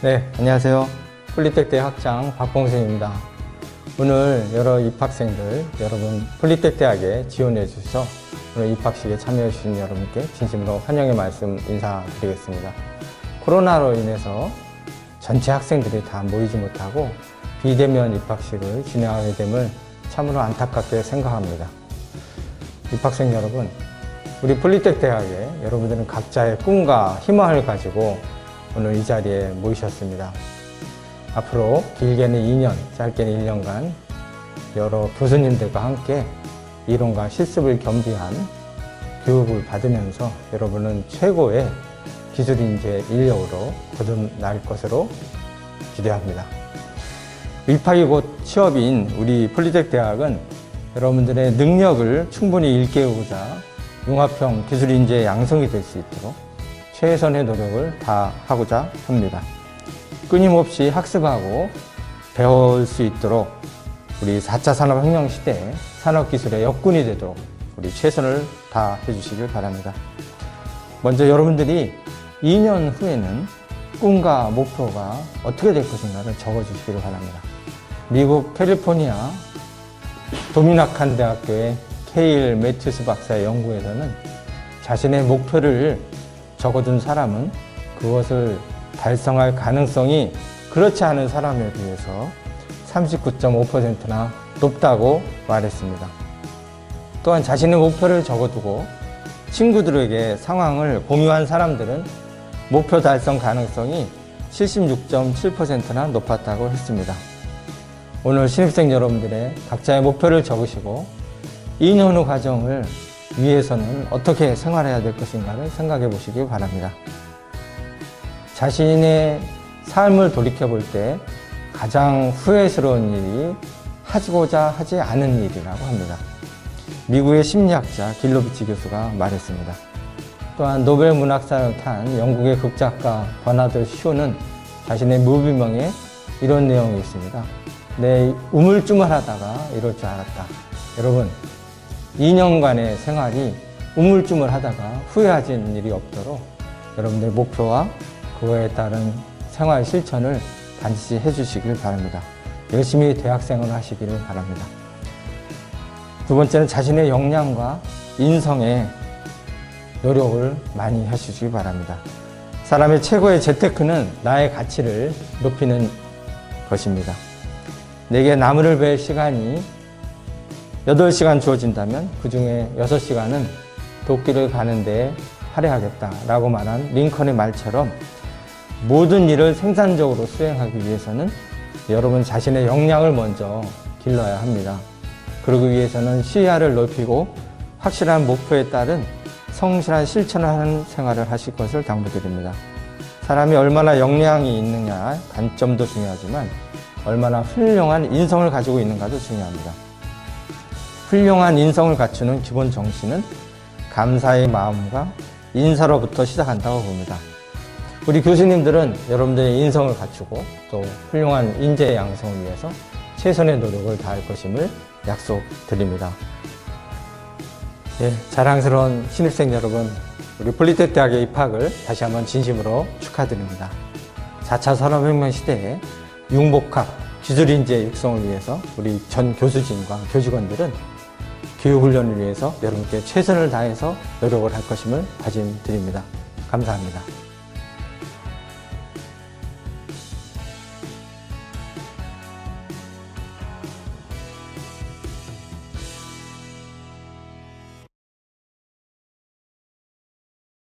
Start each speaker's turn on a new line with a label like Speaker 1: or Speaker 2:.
Speaker 1: 네, 안녕하세요. 폴리텍대 학장 박봉생입니다. 오늘 여러 입학생들, 여러분 폴리텍 대학에 지원해 주셔서 오늘 입학식에 참여해 주신 여러분께 진심으로 환영의 말씀 인사드리겠습니다. 코로나로 인해서 전체 학생들이 다 모이지 못하고 비대면 입학식을 진행하게 됨을 참으로 안타깝게 생각합니다. 입학생 여러분, 우리 폴리텍 대학에 여러분들은 각자의 꿈과 희망을 가지고 오늘 이 자리에 모이셨습니다. 앞으로 길게는 2년, 짧게는 1년간 여러 교수님들과 함께 이론과 실습을 겸비한 교육을 받으면서 여러분은 최고의 기술 인재 인력으로 거듭날 것으로 기대합니다. 입학이 곧 취업인 우리 폴리텍 대학은 여러분들의 능력을 충분히 일깨우고자 융합형 기술 인재 양성이 될 수 있도록 최선의 노력을 다하고자 합니다. 끊임없이 학습하고 배울 수 있도록 우리 4차 산업혁명 시대에 산업기술의 역군이 되도록 우리 최선을 다해 주시길 바랍니다. 먼저 여러분들이 2년 후에는 꿈과 목표가 어떻게 될 것인가를 적어 주시기를 바랍니다. 미국 캘리포니아 도미나칸 대학교의 케일 매튜스 박사의 연구에서는 자신의 목표를 적어둔 사람은 그것을 달성할 가능성이 그렇지 않은 사람에 비해서 39.5%나 높다고 말했습니다. 또한 자신의 목표를 적어두고 친구들에게 상황을 공유한 사람들은 목표 달성 가능성이 76.7%나 높았다고 했습니다. 오늘 신입생 여러분들의 각자의 목표를 적으시고 2년 후 과정을 위해서는 어떻게 생활해야 될 것인가를 생각해 보시기 바랍니다. 자신의 삶을 돌이켜 볼 때 가장 후회스러운 일이 하고자 하지 않은 일이라고 합니다. 미국의 심리학자 길로비치 교수가 말했습니다. 또한 노벨 문학상을 탄 영국의 극작가 버나드 쇼는 자신의 무비명에 이런 내용이 있습니다. 내 우물쭈물하다가 이럴 줄 알았다. 여러분, 2년간의 생활이 우물쭈물 하다가 후회하는 일이 없도록 여러분들 목표와 그거에 따른 생활 실천을 반드시 해주시길 바랍니다. 열심히 대학생활을 하시기를 바랍니다. 두 번째는 자신의 역량과 인성에 노력을 많이 하시기 바랍니다. 사람의 최고의 재테크는 나의 가치를 높이는 것입니다. 내게 나무를 벨 시간이 8시간 주어진다면 그 중에 6시간은 도끼를 가는 데 할애하겠다라고 말한 링컨의 말처럼 모든 일을 생산적으로 수행하기 위해서는 여러분 자신의 역량을 먼저 길러야 합니다. 그러기 위해서는 시야를 넓히고 확실한 목표에 따른 성실한 실천을 하는 생활을 하실 것을 당부드립니다. 사람이 얼마나 역량이 있느냐 관점도 중요하지만 얼마나 훌륭한 인성을 가지고 있는가도 중요합니다. 훌륭한 인성을 갖추는 기본 정신은 감사의 마음과 인사로부터 시작한다고 봅니다. 우리 교수님들은 여러분들의 인성을 갖추고 또 훌륭한 인재 양성을 위해서 최선의 노력을 다할 것임을 약속드립니다. 예, 자랑스러운 신입생 여러분, 우리 폴리텍 대학의 입학을 다시 한번 진심으로 축하드립니다. 4차 산업혁명 시대에 융복합 기술인재 육성을 위해서 우리 전 교수진과 교직원들은 교육훈련을 위해서 여러분께 최선을 다해서 노력을 할 것임을 다짐드립니다. 감사합니다.